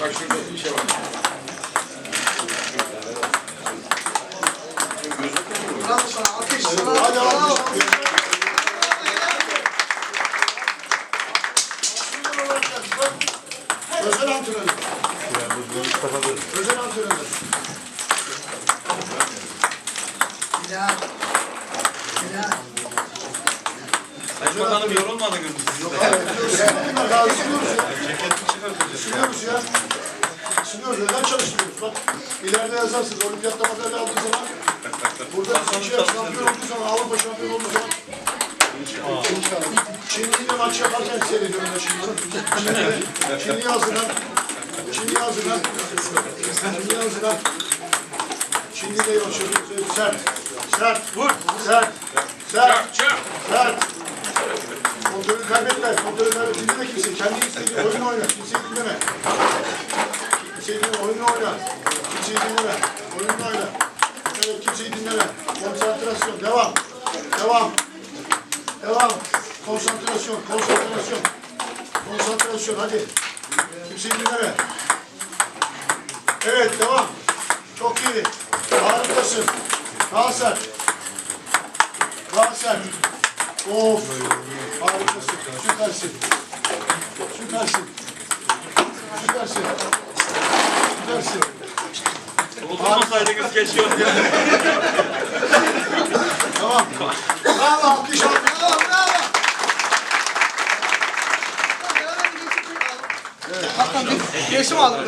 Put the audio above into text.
Bak şurada bir şey var. Bravo sana. Alkış. Hadi alkış. Özel antrenör. Özel antrenör. Bilal. Bilal. Sayın Bakanım yorulmadınız mı? Bunlar daha ısınıyoruz ya. Isınıyoruz ya. Isınıyoruz. Neden çalışmıyoruz? Bak ileride yazarsınız. Olimpiyatta madalya aldığı zaman burada Türkiye şampiyon olduğu zaman Avrupa şampiyon olduğu zaman Çinli'yle maç yaparken seyrediyorum ben şimdi. Çinli, Çinli hazırlan. Çinli hazırlan. Çinli hazırlan. Çinli'yle yaşıyoruz. Sert. Sert. Vur. Sert. Sert. Sert. Kontrolü kaybetme. Kontrolü kaybetme. Dinleme kimseyi. Kendi istediğin oyunu oyna. Kimseyi dinleme. Kimseyi dinleme. Oyunu oyna. Kimseyi dinleme. Oyunu oyna. Evet kimseyi dinleme. Konsantrasyon. Devam. Devam. Devam. Konsantrasyon. Konsantrasyon. Konsantrasyon. Hadi. Kimseyi dinleme. Evet devam. Çok iyi. Harikasın. Daha sert. Of. Harikasın. Süpersin. Süpersin. Süpersin. Süpersin. Oturmasaydınız keşke. Tamam. Bravo. Alkış alkış. Bravo. Bravo. Hakan bir resim aldım.